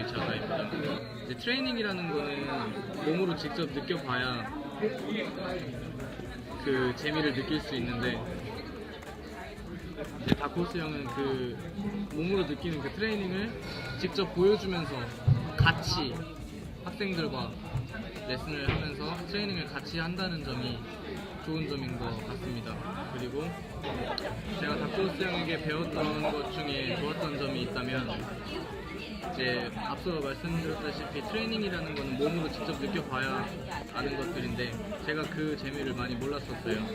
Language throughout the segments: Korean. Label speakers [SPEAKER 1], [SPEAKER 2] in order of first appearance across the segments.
[SPEAKER 1] 비보이 자가입니다. 이제 트레이닝이라는 거는 몸으로 직접 느껴봐야 그 재미를 느낄 수 있는데 이제 다코스 형은 그 몸으로 느끼는 그 트레이닝을 직접 보여주면서 같이 학생들과 레슨을 하면서 트레이닝을 같이 한다는 점이 좋은 점인 것 같습니다. 그리고 제가 다크로스 형에게 배웠던 것 중에 좋았던 점이 있다면 이제 앞서 말씀드렸다시피 트레이닝이라는 거는 몸으로 직접 느껴봐야 아는 것들인데 제가 그 재미를 많이 몰랐었어요.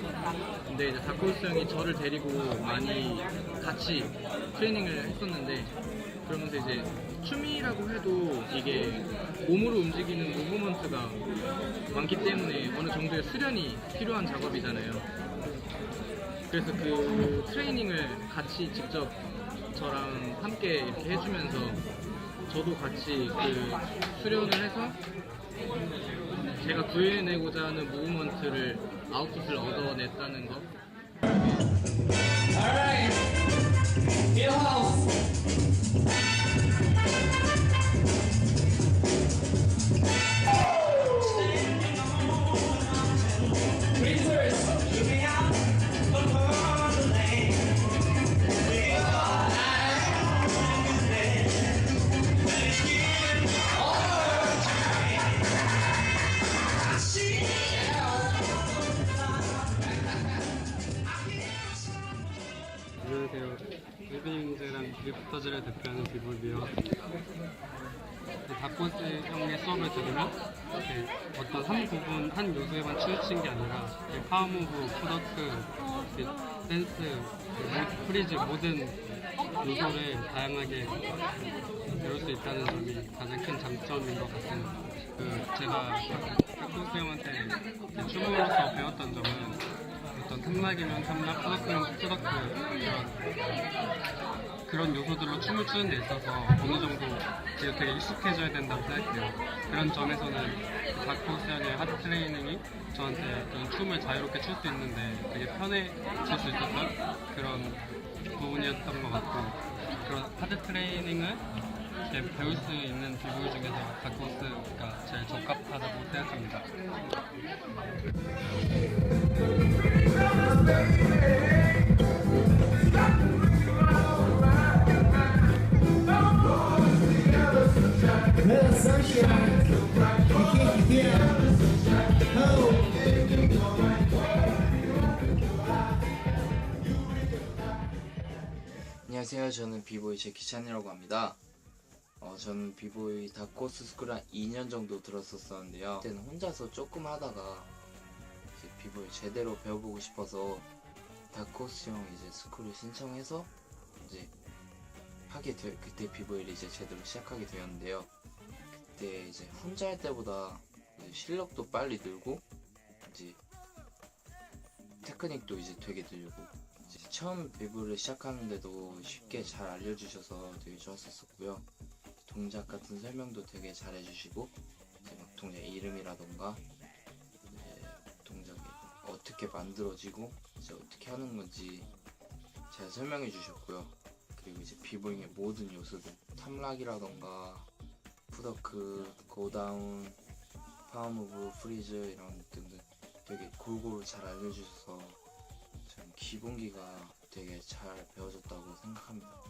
[SPEAKER 1] 근데 이제 다크로스 형이 저를 데리고 많이 같이 트레이닝을 했었는데 그러면서 이제 춤이라고 해도 이게 몸으로 움직이는 무브먼트가 많기 때문에 어느 정도의 수련이 필요한 작업이잖아요. 그래서 그 트레이닝을 같이 직접 저랑 함께 이렇게 해주면서 저도 같이 그 수련을 해서 제가 구해내고자 하는 무브먼트를 아웃풋을 얻어냈다는 거
[SPEAKER 2] 리프터즈를 대표하는 비볼비요. 다코스 형의 수업을 들으면 어떤 한 부분, 한 요소에만 치우친 게 아니라 파워무브, 푸더크, 댄스, 모- 프리즈 모든 요소를 다양하게 배울 수 있다는 점이 가장 큰 장점인 것 같습니다. 그 제가 다코스 형한테 춤으로서 배웠던 점은 어떤 탐락이면 탐락, 푸더크면 푸더크 그런 그런 요소들로 춤을 추는 데 있어서 어느 정도 되게 익숙해져야 된다고 생각해요. 그런 점에서는 다크호스연의 하드 트레이닝이 저한테 그런 춤을 자유롭게 출 수 있는데 되게 편해질 수 있었던 그런 부분이었던 것 같고 그런 하드 트레이닝을 배울 수 있는 비보이 중에서 다크호스가 제일 적합하다고 생각합니다.
[SPEAKER 3] 안녕하세요. 저는 비보이 제키찬이라고 합니다. 어, 저는 비보이 다코스 스쿨 한 2년 정도 들었었었는데요. 그때는 혼자서 조금 하다가 비보이 제대로 배워보고 싶어서 다코스형 이제 스쿨을 신청해서 이제 하게 되 그때 비보이를 이제 제대로 시작하게 되었는데요. 그때 이제 혼자 할 때보다 실력도 빨리 늘고 이제 테크닉도 이제 되게 늘고 이제 처음 비브를 시작하는데도 쉽게 잘 알려주셔서 되게 좋았었고요. 동작 같은 설명도 되게 잘 해주시고 이제 막 동작 이름이라던가 어떻게 만들어지고 이제 어떻게 하는 건지 잘 설명해 주셨고요. 그리고 이제 비보잉의 모든 요소들 탐락이라던가 푸더크, 고다운, 파워무브, 프리즈 이런 등등 되게 골고루 잘 알려주셔서 전 기본기가 되게 잘 배워졌다고 생각합니다.